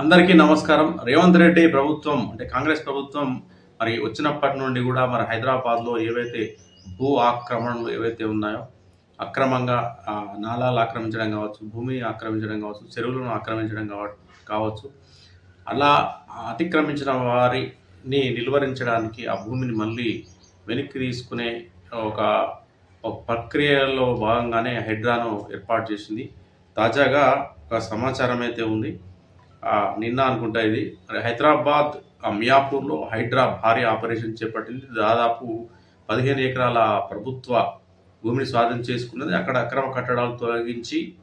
అందరికీ నమస్కారం. రేవంత్ రెడ్డి ప్రభుత్వం అంటే కాంగ్రెస్ ప్రభుత్వం మరి వచ్చినప్పటి నుండి కూడా మరి హైదరాబాద్లో ఏవైతే భూ ఆక్రమణలు ఏవైతే ఉన్నాయో అక్రమంగా నాలాలు ఆక్రమించడం కావచ్చు భూమి ఆక్రమించడం కావచ్చు చెరువులను ఆక్రమించడం కావ- కావచ్చు అలా అతిక్రమించిన వారిని నిలువరించడానికి ఆ భూమిని మళ్ళీ వెనక్కి తీసుకునే ఒక ఒక ప్రక్రియలో భాగంగానే హైడ్రాను ఏర్పాటు చేసింది. తాజాగా ఒక సమాచారం అయితే ఉంది. నిన్న అనుకుంటా ఇది. హైదరాబాద్ ఆ, మియాపూర్లో హైడ్రా భారీ ఆపరేషన్ చేపట్టింది. దాదాపు పదిహేను ఎకరాల ప్రభుత్వ భూమిని స్వాధీనం చేసుకున్నది. అక్కడ అక్రమ కట్టడాలు తొలగించి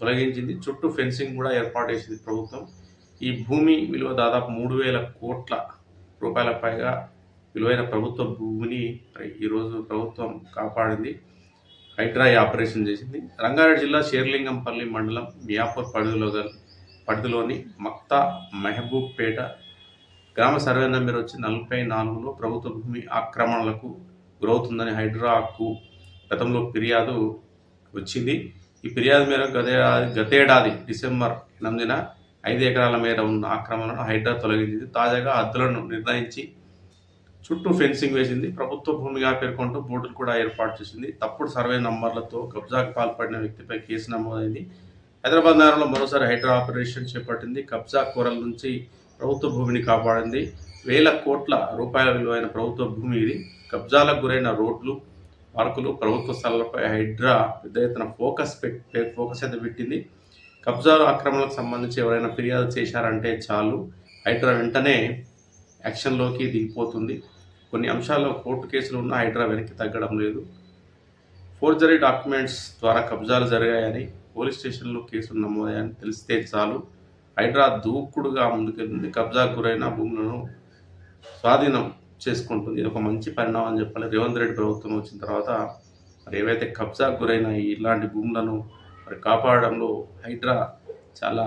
తొలగించింది. చుట్టూ ఫెన్సింగ్ కూడా ఏర్పాటు చేసింది ప్రభుత్వం. ఈ భూమి విలువ దాదాపు మూడు వేల కోట్ల రూపాయల పైగా విలువైన ప్రభుత్వ భూమిని ఈరోజు ప్రభుత్వం కాపాడింది. హైడ్రా ఆపరేషన్ చేసింది. రంగారెడ్డి జిల్లా షేర్లింగంపల్లి మండలం మియాపూర్ పరిధిలో గల పరిధిలోని మక్తా మహబూబ్పేట గ్రామ సర్వే నెంబర్ వచ్చి నలభై నాలుగులో ప్రభుత్వ భూమి ఆక్రమణలకు గురవుతుందని హైడ్రాకు గతంలో ఫిర్యాదు వచ్చింది. ఈ ఫిర్యాదు మేరకు గతేడాది గతేడాది డిసెంబర్ ఎనిమిదిన ఐదు ఎకరాల మేర ఉన్న ఆక్రమణను హైడ్రా తొలగించింది. తాజాగా హద్దులను నిర్ణయించి చుట్టూ ఫెన్సింగ్ వేసింది. ప్రభుత్వ భూమిగా పేర్కొంటూ బోర్డులు కూడా ఏర్పాటు చేసింది. తప్పుడు సర్వే నంబర్లతో కబ్జాకు పాల్పడిన వ్యక్తిపై కేసు నమోదైంది. హైదరాబాద్ నగరంలో మరోసారి హైడ్రా ఆపరేషన్ చేపట్టింది. కబ్జా కూరల నుంచి ప్రభుత్వ భూమిని కాపాడింది. వేల కోట్ల రూపాయల విలువైన ప్రభుత్వ భూమి ఇది. కబ్జాలకు గురైన రోడ్లు పార్కులు ప్రభుత్వ స్థలాలపై హైడ్రా పెద్ద ఎత్తున ఫోకస్ పెట్టి ఫోకస్ అయితే పెట్టింది. కబ్జాలు ఆక్రమణలకు సంబంధించి ఎవరైనా ఫిర్యాదు చేశారంటే చాలు. హైడ్రా వెంటనే యాక్షన్లోకి దిగిపోతుంది. కొన్ని అంశాల్లో కోర్టు కేసులు ఉన్న హైడ్రా వెనక్కి తగ్గడం లేదు. ఫోర్జరీ డాక్యుమెంట్స్ ద్వారా కబ్జాలు జరిగాయని పోలీస్ స్టేషన్లో కేసులు నమోదయ్యాయని తెలిస్తే చాలు. హైడ్రా దూకుడుగా ముందుకెళ్తుంది కబ్జాకు గురైన భూములను స్వాధీనం చేసుకుంటుంది. ఇది ఒక మంచి పరిణామం అని చెప్పాలి. రేవంత్ రెడ్డి ప్రభుత్వం వచ్చిన తర్వాత మరి ఏవైతే కబ్జాకు గురైన ఇలాంటి భూములను మరి కాపాడడంలో హైడ్రా చాలా